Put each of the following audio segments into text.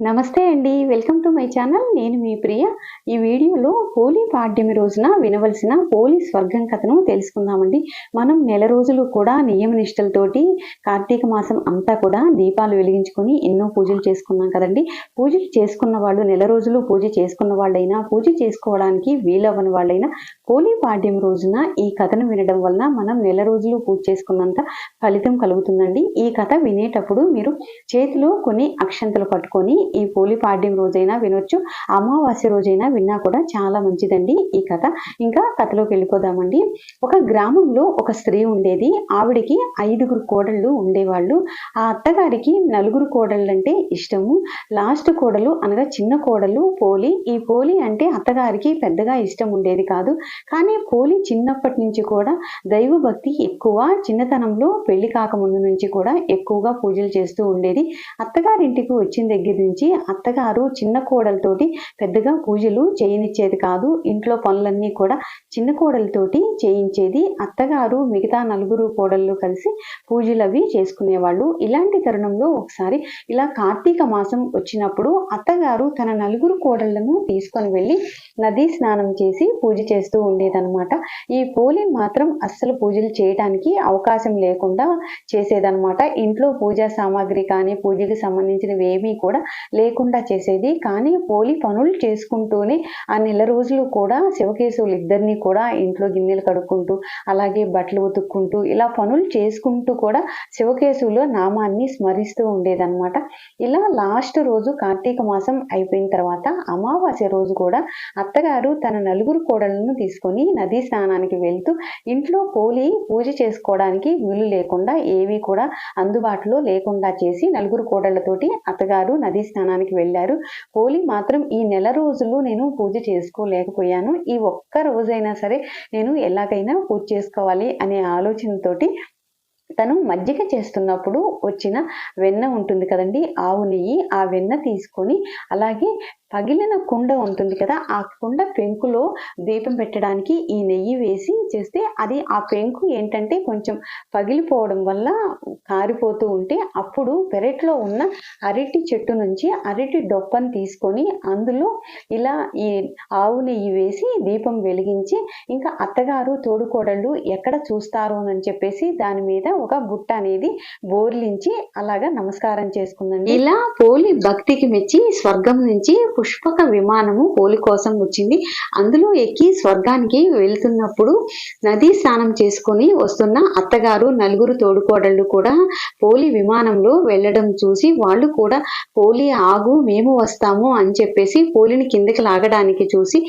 నమస్తే అండి. Welcome to my channel. నేను మీ ప్రియ. ఈ వీడియోలో హోలీ పాడ్యమి రోజున వినవలసిన హోలీ స్వర్గం కథను తెలుసుకుందామండి. మనం నెల రోజులు కూడా నియమ నిష్టలతోటి కార్తీక మాసం అంతా కూడా దీపాలు వెలిగించుకొని ఎన్నో పూజలు చేసుకున్నాం కదండి. పూజలు చేసుకున్న వాళ్ళు నెల రోజులు పూజ చేసుకున్న వాళ్ళైనా పూజ చేసుకోవడానికి వీలవ్వని వాళ్ళైనా హోలీ పాడ్యం రోజున ఈ కథను వినడం వలన మనం నెల రోజులు పూజ చేసుకున్నంత ఫలితం కలుగుతుందండి. ఈ కథ వినేటప్పుడు మీరు చేతిలో కొన్ని అక్షంతలు పట్టుకొని ఈ పోలి పాడ్యం రోజైనా వినొచ్చు. అమావాస్య రోజైనా విన్నా కూడా చాలా మంచిదండి ఈ కథ. ఇంకా కథలోకి వెళ్ళిపోదామండి. ఒక గ్రామంలో ఒక స్త్రీ ఉండేది. ఆవిడకి ఐదుగురు కోడళ్ళు ఉండేవాళ్ళు. ఆ అత్తగారికి నలుగురు కోడళ్ళు అంటే ఇష్టము. లాస్ట్ కోడలు అనగా చిన్న కోడలు పోలి. ఈ పోలి అంటే అత్తగారికి పెద్దగా ఇష్టం ఉండేది కాదు. కానీ పోలి చిన్నప్పటి నుంచి కూడా దైవ భక్తి ఎక్కువ. చిన్నతనంలో పెళ్ళి కాకముందు నుంచి కూడా ఎక్కువగా పూజలు చేస్తూ ఉండేది. అత్తగారింటికి వచ్చిన దగ్గర నుంచి అత్తగారు చిన్న కోడలతోటి పెద్దగా పూజలు చేయనిచ్చేది కాదు. ఇంట్లో పనులన్నీ కూడా చిన్న కోడలతోటి చేయించేది. అత్తగారు మిగతా నలుగురు కోడళ్ళు కలిసి పూజలు అవి చేసుకునేవాళ్ళు. ఇలాంటి తరుణంలో ఒకసారి ఇలా కార్తీక మాసం వచ్చినప్పుడు అత్తగారు తన నలుగురు కోడళ్ళను తీసుకొని వెళ్ళి నదీ స్నానం చేసి పూజ చేస్తూ ఉండేదన్నమాట. ఈ పోలి మాత్రం అస్సలు పూజలు చేయడానికి అవకాశం లేకుండా చేసేదన్నమాట. ఇంట్లో పూజా సామాగ్రి కానీ పూజకి సంబంధించినవి ఏమీ కూడా లేకుండా చేసేది. కానీ పోలి పనులు చేసుకుంటూనే ఆ నెల రోజులు కూడా శివకేశవులు ఇద్దరిని కూడా ఇంట్లో గిన్నెలు కడుక్కుంటూ అలాగే బట్టలు ఉతుక్కుంటూ ఇలా పనులు చేసుకుంటూ కూడా శివకేశవులు నామాన్ని స్మరిస్తూ ఉండేదన్నమాట. ఇలా లాస్ట్ రోజు కార్తీక మాసం అయిపోయిన తర్వాత అమావాస్య రోజు కూడా అత్తగారు తన నలుగురు కోడలను తీసుకొని నదీ స్నానానికి వెళ్తూ ఇంట్లో పోలి పూజ చేసుకోవడానికి వీలు లేకుండా ఏవి కూడా అందుబాటులో లేకుండా చేసి నలుగురు కోడళ్ళతోటి అత్తగారు నదీ స్నానానికి వెళ్ళారు. హోలీ మాత్రం ఈ నెల రోజులు నేను పూజ చేసుకోలేకపోయాను. ఈ ఒక్క రోజైనా సరే నేను ఎలాగైనా పూజ చేసుకోవాలి అనే ఆలోచనతోటి తను మజ్జిగ చేస్తున్నప్పుడు వచ్చిన వెన్న ఉంటుంది కదండి ఆవు నెయ్యి ఆ వెన్న తీసుకొని అలాగే పగిలిన కుండ ఉంటుంది కదా ఆ కుండ పెంకులో దీపం పెట్టడానికి ఈ నెయ్యి వేసి చేస్తే అది ఆ పెంకు ఏంటంటే కొంచెం పగిలిపోవడం వల్ల కారిపోతూ ఉంటే అప్పుడు పెరట్లో ఉన్న అరటి చెట్టు నుంచి అరటి డొప్పని తీసుకొని అందులో ఇలా ఈ ఆవు నెయ్యి వేసి దీపం వెలిగించి ఇంకా అత్తగారు తోడుకోడళ్ళు ఎక్కడ చూస్తారు అని చెప్పేసి దాని మీద ఒక బుట్ట అనేది బోర్లించి అలాగా నమస్కారం చేసుకుందండి. ఇలా పోలి భక్తికి మెచ్చి స్వర్గం నుంచి పుష్పక విమానము పోలి కోసం వచ్చింది. అందులో ఎక్కి స్వర్గానికి వెళ్తున్నప్పుడు నదీ స్నానం చేసుకొని వస్తున్న అత్తగారు నలుగురు తోడుకోడళ్ళు కూడా పోలి విమానంలో వెళ్ళడం చూసి వాళ్ళు కూడా పోలి ఆగు మేము వస్తాము అని చెప్పేసి పోలిని కిందకి లాగడానికి చూసి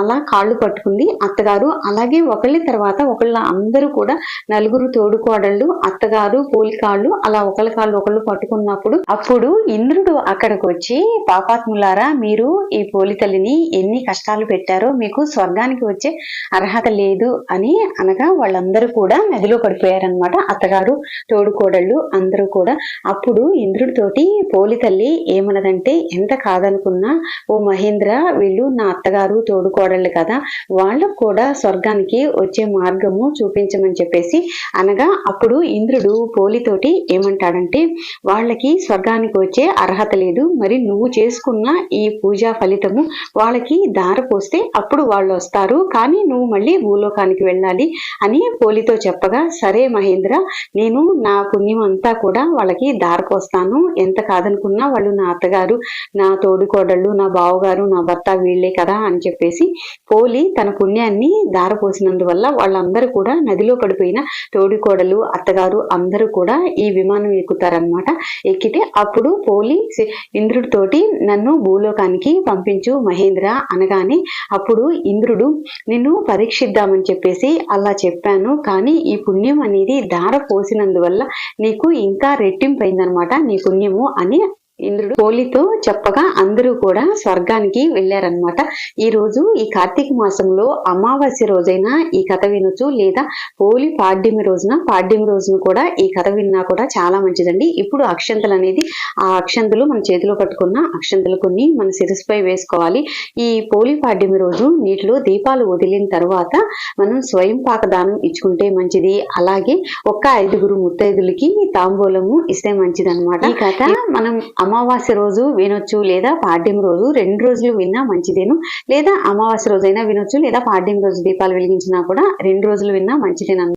అలా కాళ్ళు పట్టుకుంది అత్తగారు. అలాగే ఒకళ్ళ తర్వాత ఒకళ్ళ అందరూ కూడా నలుగురు తోడుకోడళ్ళు అత్తగారు పోలి కాళ్ళు అలా ఒకళ్ళ కాళ్ళు ఒకళ్ళు పట్టుకున్నప్పుడు అప్పుడు ఇంద్రుడు అక్కడికి వచ్చి పాపాత్ములారా మీరు ఈ పోలి తల్లిని ఎన్ని కష్టాలు పెట్టారో మీకు స్వర్గానికి వచ్చే అర్హత లేదు అని అనగా వాళ్ళందరూ కూడా నదిలో పడిపోయారనమాట అత్తగారు తోడుకోడళ్ళు అందరూ కూడా. అప్పుడు ఇంద్రుడితోటి పోలి తల్లి ఏమన్నదంటే ఎంత కాదనుకున్నా ఓ మహేంద్ర వీళ్ళు నా అత్తగారు తోడుకోడళ్ళు కదా వాళ్ళకు కూడా స్వర్గానికి వచ్చే మార్గము చూపించమని చెప్పేసి అనగా అప్పుడు ఇంద్రుడు పోలితోటి ఏమంటాడంటే వాళ్ళకి స్వర్గానికి వచ్చే అర్హత లేదు. మరి నువ్వు చేసుకున్న ఈ పూజా ఫలితము. వాళ్ళకి దార పోస్తే అప్పుడు వాళ్ళు వస్తారు. కానీ నువ్వు మళ్ళీ భూలోకానికి వెళ్ళాలి అని పోలితో చెప్పగా సరే మహేంద్ర నేను నా పుణ్యం అంతా కూడా వాళ్ళకి దార పోస్తాను. ఎంత కాదనుకున్నా వాళ్ళు నా అత్తగారు నా తోడుకోడళ్ళు నా బావగారు నా భర్త వీళ్ళే కదా అని చెప్పేసి పోలి తన పుణ్యాన్ని దారపోసినందువల్ల వాళ్ళందరూ కూడా నదిలో పడిపోయిన తోడుకోడలు అత్తగారు అందరూ కూడా ఈ విమానం ఎక్కుతారనమాట ఎక్కితే అప్పుడు పోలి ఇంద్రుడితోటి నన్ను భూలోకానికి పంపించు మహేంద్ర అనగానే అప్పుడు ఇంద్రుడు నిన్ను పరీక్షిద్దామని చెప్పేసి అలా చెప్పాను. కానీ ఈ పుణ్యం అనేది దార పోసినందువల్ల నీకు ఇంకా రెట్టింపైందనమాట నీ పుణ్యము అని ఇంద్రుడు పోలితో చెప్పగా అందరూ కూడా స్వర్గానికి వెళ్ళారనమాట ఈ రోజు ఈ కార్తీక మాసంలో అమావాస్య రోజైనా ఈ కథ వినొచ్చు లేదా పోలి పాడ్యమి రోజున పాడ్యమి రోజున కూడా ఈ కథ విన్నా కూడా చాలా మంచిదండి. ఇప్పుడు అక్షంతలు అనేది ఆ అక్షంతలు మన చేతిలో పట్టుకున్న అక్షంతలు కొన్ని మన శిరస్సుపై వేసుకోవాలి. ఈ పోలి పాడ్యమి రోజు నీటిలో దీపాలు వదిలిన తర్వాత మనం స్వయం పాక దానం ఇచ్చుకుంటే మంచిది. అలాగే ఒక్క ఐదుగురు ముత్తైదులకి తాంబూలము ఇస్తే మంచిది అనమాట ఈ కథ మనం అమావాస్య రోజు వినొచ్చు లేదా పాడ్యం రోజు రెండు రోజులు విన్నా మంచిదేను. లేదా అమావాస్య రోజైనా వినొచ్చు లేదా పాడ్యం రోజు దీపాలు వెలిగించినా కూడా రెండు రోజులు విన్నా మంచిదేనన్న